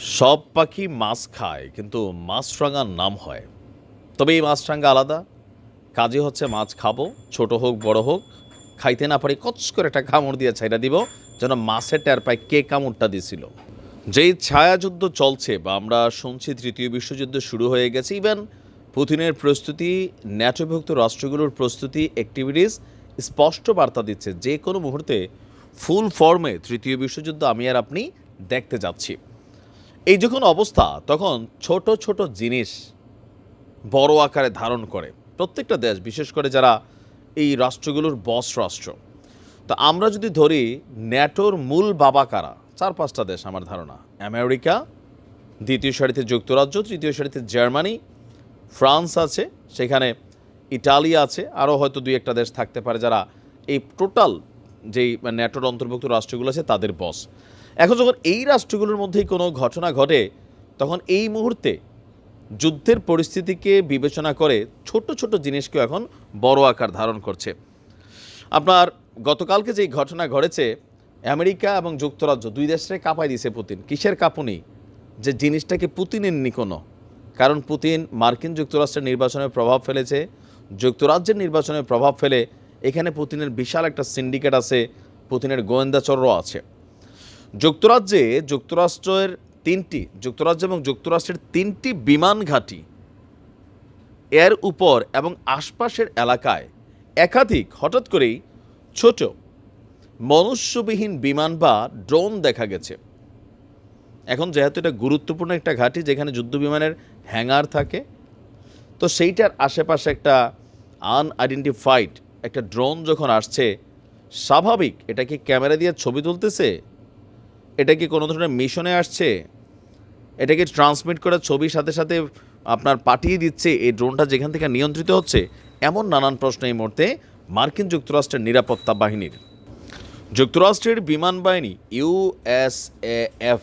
সব পাখি মাছ খায়, কিন্তু মাছরাঙার নাম হয়। তবে এই মাছরাঙা আলাদা। কাজে হচ্ছে মাছ খাব, ছোট হোক, বড় হোক। খাইতে না পারি কচ করে একটা কামড় দিয়ে ছাইটা দিব, যেন মাছের টের পায় কে কামড়টা দিছিল। যেই ছায়াযুদ্ধ চলছে বা আমরা শুনছি তৃতীয় বিশ্বযুদ্ধ শুরু হয়ে গেছে, ইভেন পুতিনের প্রস্তুতি, ন্যাটোভুক্ত রাষ্ট্রগুলোর প্রস্তুতি অ্যাক্টিভিটিস স্পষ্ট বার্তা দিচ্ছে। যে কোনো মুহূর্তে ফুল ফর্মে তৃতীয় বিশ্বযুদ্ধ আমি আর আপনি দেখতে যাচ্ছি। এই যখন অবস্থা, তখন ছোট ছোট জিনিস বড় আকারে ধারণ করে প্রত্যেকটা দেশ, বিশেষ করে যারা এই রাষ্ট্রগুলোর বস রাষ্ট্র। তো আমরা যদি ধরি, ন্যাটোর মূল বাবা কারা? চার, পাঁচটা দেশ আমার ধারণা। আমেরিকা, দ্বিতীয় সারিতে যুক্তরাজ্য, তৃতীয় সারিতে জার্মানি, ফ্রান্স আছে, সেখানে ইটালি আছে, আরও হয়তো দুই একটা দেশ থাকতে পারে যারা এই টোটাল যেই ন্যাটোর অন্তর্ভুক্ত রাষ্ট্রগুলো আছে, তাদের বস। এখন যখন এই রাষ্ট্রগুলোর মধ্যেই কোনো ঘটনা ঘটে, তখন এই মুহূর্তে যুদ্ধের পরিস্থিতিকে বিবেচনা করে ছোট ছোট জিনিসকেও এখন বড় আকার ধারণ করছে। আপনার গতকালকে যে ঘটনা ঘটেছে, আমেরিকা এবং যুক্তরাজ্য দুই দেশটাই কাঁপাই দিয়েছে পুতিন। কিসের কাঁপুনি? যে জিনিসটাকে পুতিনের নি কোনো কারণ পুতিন মার্কিন যুক্তরাষ্ট্রের নির্বাচনে প্রভাব ফেলেছে। যুক্তরাজ্যের নির্বাচনে প্রভাব ফেলে এখানে পুতিনের বিশাল একটা সিন্ডিকেট আছে, পুতিনের গোয়েন্দাচরও আছে। যুক্তরাজ্যে যুক্তরাষ্ট্রের তিনটি, যুক্তরাজ্য এবং যুক্তরাষ্ট্রের তিনটি বিমান ঘাঁটি এর উপর এবং আশপাশের এলাকায় একাধিক, হঠাৎ করেই ছোট মনুষ্যবিহীন বিমান বা ড্রোন দেখা গেছে। এখন যেহেতু এটা গুরুত্বপূর্ণ একটা ঘাঁটি যেখানে যুদ্ধ বিমানের হ্যাঙ্গার থাকে, তো সেইটার আশেপাশে একটা আনআইডেন্টিফাইড একটা ড্রোন যখন আসছে, স্বাভাবিক এটা কি ক্যামেরা দিয়ে ছবি তুলতেছে এটা কি কোনো ধরনের মিশনে আসছে? এটাকে ট্রান্সমিট করে ছবির সাথে সাথে আপনার পাঠিয়ে দিচ্ছে, এই ড্রোনটা যেখান থেকে নিয়ন্ত্রিত হচ্ছে? এমন নানান প্রশ্ন এই মুহূর্তে মার্কিন যুক্তরাষ্ট্রের নিরাপত্তা বাহিনীর। যুক্তরাষ্ট্রের বিমান বাহিনী ইউএসএএফ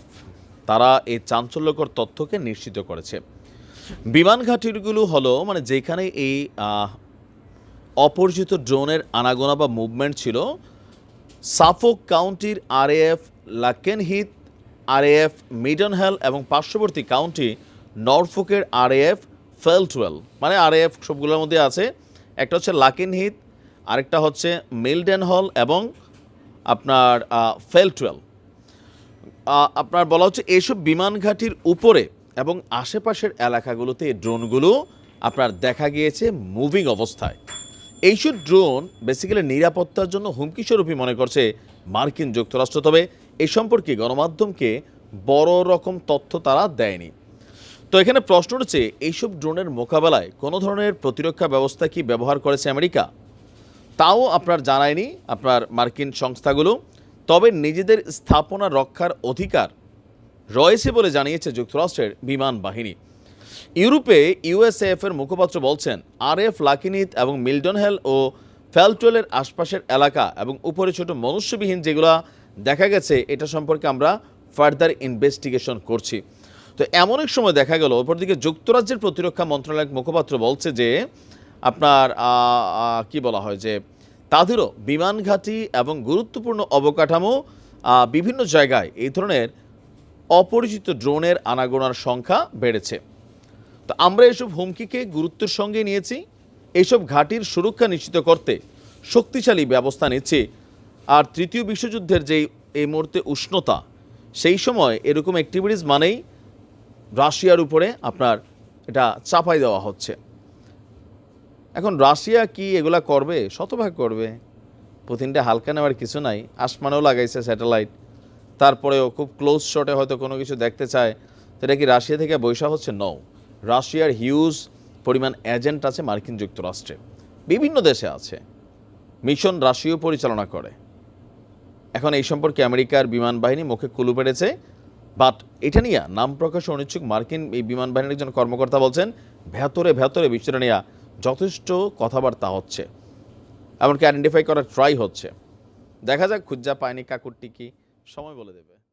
তারা এই চাঞ্চল্যকর তথ্যকে নিশ্চিত করেছে। বিমান ঘাঁটিগুলো হলো মানে যেখানে এই অপরিচিত ড্রোনের আনাগোনা বা মুভমেন্ট ছিল সাফোক কাউন্টির আরএএফ লাকেনহিথ আরএএফ মিডনহেল এবং পার্শ্ববর্তী কাউন্টি নরফোকের আরএএফ ফেলটুয়েল। মানে আরএএফ সবগুলোর মধ্যে আছে। একটা হচ্ছে লাকেনহিথ আরেকটা হচ্ছে মিলডেন হল এবং আপনার ফেলটুয়েল। আপনার বলা হচ্ছে এইসব বিমান ঘাঁটির উপরে এবং আশেপাশের এলাকাগুলোতে এই ড্রোনগুলো আপনার দেখা গিয়েছে মুভিং অবস্থায়। এইসব ড্রোন বেসিক্যালি নিরাপত্তার জন্য হুমকি স্বরূপই মনে করছে মার্কিন যুক্তরাষ্ট্র, তবে এই সম্পর্কে গণমাধ্যমকে বড় রকম তথ্য তারা দেয়নি। তো এখানে প্রশ্ন উঠছে, এইসব ড্রোনের মোকাবেলায় কোনো ধরনের প্রতিরক্ষা ব্যবস্থা কি ব্যবহার করেছে আমেরিকা? তাও আপনার জানায়নি আপনার মার্কিন সংস্থাগুলো। তবে নিজেদের স্থাপনা রক্ষার অধিকার রয়েছে বলে জানিয়েছে যুক্তরাষ্ট্রের বিমান বাহিনী। ইউরোপে ইউএসএফ এর মুখপাত্র বলছেন আর এফ লাকিনিত এবং মিল্টন হেল ও ফ্যালটুয়েলের আশপাশের এলাকা এবং উপরে ছোট মনুষ্যবিহীন যেগুলো দেখা গেছে, এটা সম্পর্কে আমরা ফার্দার ইনভেস্টিগেশন করছি। তো এমন এক সময় দেখা গেল, অপরদিকে যুক্তরাজ্যের প্রতিরক্ষা মন্ত্রণালয়ের মুখপাত্র বলছে যে, আপনার কি বলা হয় যে, তাদেরও বিমান ঘাঁটি এবং গুরুত্বপূর্ণ অবকাঠামো বিভিন্ন জায়গায় এই ধরনের অপরিচিত ড্রোনের আনাগোনার সংখ্যা বেড়েছে। তো আমরা এসব হুমকিকে গুরুত্বের সঙ্গে নিয়েছি। এইসব ঘাটির সুরক্ষা নিশ্চিত করতে শক্তিশালী ব্যবস্থা নিচ্ছে। আর তৃতীয় বিশ্বযুদ্ধের যেই এই মুহূর্তে উষ্ণতা, সেই সময় এরকম অ্যাক্টিভিটিস মানেই রাশিয়ার উপরে আপনার এটা চাপাই দেওয়া হচ্ছে। এখন রাশিয়া কি এগুলা করবে? শতভাগ করবে। পুতিনটা হালকা নেওয়ার কিছু নাই। আসমানেও লাগাইছে স্যাটেলাইট তারপরেও খুব ক্লোজ শটে হয়তো কোনো কিছু দেখতে চায়। তো এটা কি রাশিয়া থেকে বৈশা হচ্ছে? নও রাশিয়ার হিউজ পরিমাণ এজেন্ট আছে মার্কিন যুক্তরাষ্ট্রে। বিভিন্ন দেশে আছে। মিশন রাশিয়াও পরিচালনা করে। এখন এই সম্পর্কে আমেরিকার বিমান বাহিনী মুখে কুলু পেড়েছে, বাট এটা নিয়ে নাম প্রকাশে অনিচ্ছুক মার্কিন এই বিমান বাহিনীর একজন কর্মকর্তা বলছেন, ভেতরে ভেতরে বিষয়টা নিয়ে যথেষ্ট কথাবার্তা হচ্ছে। এমনকি আইডেন্টিফাই করার ট্রাই হচ্ছে। দেখা যাক, খুঁজা পায়নি কাকুরটি কি। সময় বলে দেবে।